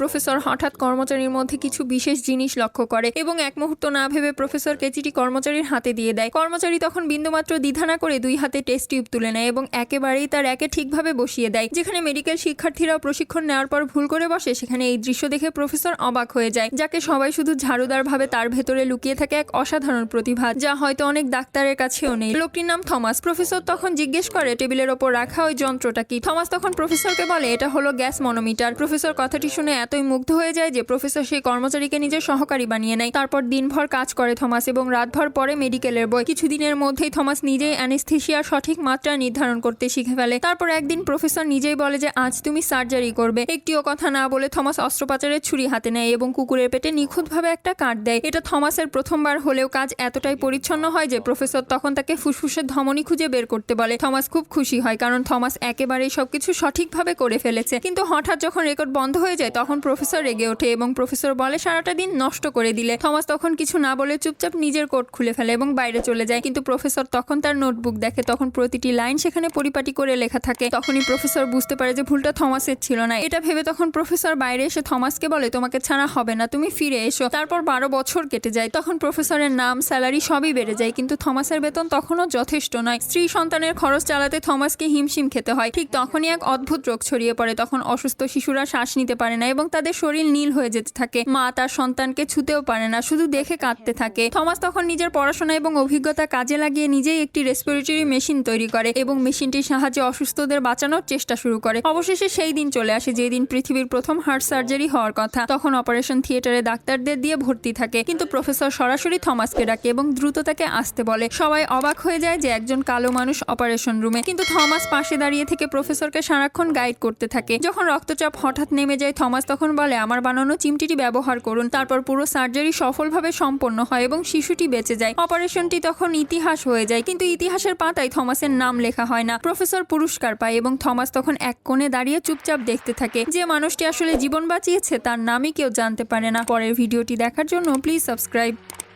Professor হঠাৎ কর্মচারীর মধ্যে কিছু বিশেষ জিনিস লক্ষ্য করে এবং এক মুহূর্ত না ভেবে প্রফেসর কেচিটি কর্মচারীর হাতে দিয়ে দেয়। কর্মচারী তখন বিন্দুমাত্র দ্বিধা না করে দুই হাতে টেস্ট টিউব তুলে নেয় এবং একেবারেই তার একে ঠিকভাবে বসিয়ে দেয়, যেখানে মেডিকেল শিক্ষার্থীরাও প্রশিক্ষণ নেওয়ার পর ভুল করে বসে। সেখানে এই দৃশ্য দেখে প্রফেসর অবাক হয়ে যায়, যাকে সবাই শুধু ঝাড়ুদার ভাবে তার ভেতরে লুকিয়ে থাকে এক অসাধারণ প্রতিভা, যা হয়তো অনেক ডাক্তারের কাছেও নেই। লোকটির নাম থমাস। প্রফেসর তখন জিজ্ঞেস করে, টেবিলের ওপর রাখা ওই যন্ত্রটা কি? থমাস তখন প্রফেসরকে বলে, এটা হলো গ্যাস মনোমিটার। প্রফেসর কথাটি শুনে এতই মুগ্ধ হয়ে যায় যে প্রফেসর সেই কর্মচারীকে নিজের সহকারী বানিয়ে নেয়। তারপর দিনভর কাজ করে থমাস এবং রাতভর পরে মেডিকেলের বই। কিছুদিনের মধ্যেই থমাস নিজেই অ্যানেস্থেশিয়ার সঠিক মাত্রা নির্ধারণ করতে শিখে ফেলে। তারপর একদিন প্রফেসর নিজেই বলে যে, আজ তুমি সার্জারি করবে। একটিও কথা না বলে থমাস অস্ত্রোপচারের ছুরি হাতে নেয় এবং কুকুরের পেটে নিখুঁতভাবে একটা কাট দেয়। এটা থমাসের প্রথমবার হলেও কাজ এতটাই পরিচ্ছন্ন হয় যে প্রফেসর তখন তাকে ফুসফুসের ধমনী খুঁজে বের করতে বলে। থমাস খুব খুশি হয় কারণ থমাস একেবারেই সবকিছু সঠিকভাবে করে ফেলেছে। কিন্তু হঠাৎ যখন রেকর্ড বন্ধ হয়ে যায়, তখন প্রফেসর রেগে ওঠে এবং প্রফেসর বলে, সারাটা দিন নষ্ট করে দিলে। থমাস তখন কিছু না বলে চুপচাপ নিজের কোট খুলে ফেলে এবং বাইরে চলে যায়। কিন্তু প্রফেসর তখন তার নোটবুক দেখে, তখন প্রতিটি লাইন সেখানে পরিপাটি করে লেখা থাকে। তখনই প্রফেসর বুঝতে পারে যে ভুলটা থমাসের ছিল না। এটা ভেবে তখন প্রফেসর বাইরে এসে থমাসকে বলে, তোমাকে ছাড়া হবে না, তুমি ফিরে এসো। তারপর বারো বছর কেটে যায়। তখন প্রফেসরের নাম, স্যালারি সবই বেড়ে যায়, কিন্তু থমাসের বেতন তখনও যথেষ্ট নয়। স্ত্রী সন্তানের খরচ চালাতে থমাসকে হিমশিম খেতে হয়। ঠিক তখনই এক অদ্ভুত রোগ ছড়িয়ে পড়ে। তখন অসুস্থ শিশুরা শ্বাস নিতে পারে না এবং তাদের শরীর নীল হয়ে যেতে থাকে। মা তার সন্তানকে ছুতেও পারে না, শুধু দেখে কাঁদতে থাকে। থমাস তখন নিজের পড়াশোনা এবং অভিজ্ঞতা কাজে লাগিয়ে নিজেই একটি রেসপিরেটরি মেশিন তৈরি করে এবং মেশিনটির সাহায্যে অসুস্থদের বাঁচানোর চেষ্টা শুরু করে। অবশেষে সেই দিন চলে আসে যেই দিন পৃথিবীর প্রথম হার্ট সার্জারি হওয়ার কথা। তখন অপারেশন থিয়েটারে ডাক্তারদের দিয়ে ভর্তি থাকে। কিন্তু প্রফেসর সরাসরি থমাসকে ডাকে এবং দ্রুত তাকে আসতে বলে। সবাই অবাক হয়ে যায় যে একজন কালো মানুষ অপারেশন রুমে কিন্তু থমাস পাশে দাঁড়িয়ে থেকে প্রফেসরকে সারাক্ষণ গাইড করতে থাকে। যখন রক্তচাপ হঠাৎ নেমে যায়, থমাস তখন বলে, আমার বানানো চিমটিটি ব্যবহার করুন। তারপর পুরো সার্জারি সফলভাবে সম্পন্ন হয় এবং শিশুটি বেঁচে যায়। অপারেশনটি তখন ইতিহাস হয়ে যায়, কিন্তু ইতিহাসের পাতায় থমাসের নাম লেখা হয় না। প্রফেসর পুরস্কার পায় এবং থমাস তখন এক কোণে দাঁড়িয়ে চুপচাপ দেখতে থাকে। যে মানুষটি আসলে জীবন বাঁচিয়েছে, তার নামই কেউ জানতে পারে না। পরের ভিডিওটি দেখার জন্য প্লিজ সাবস্ক্রাইব।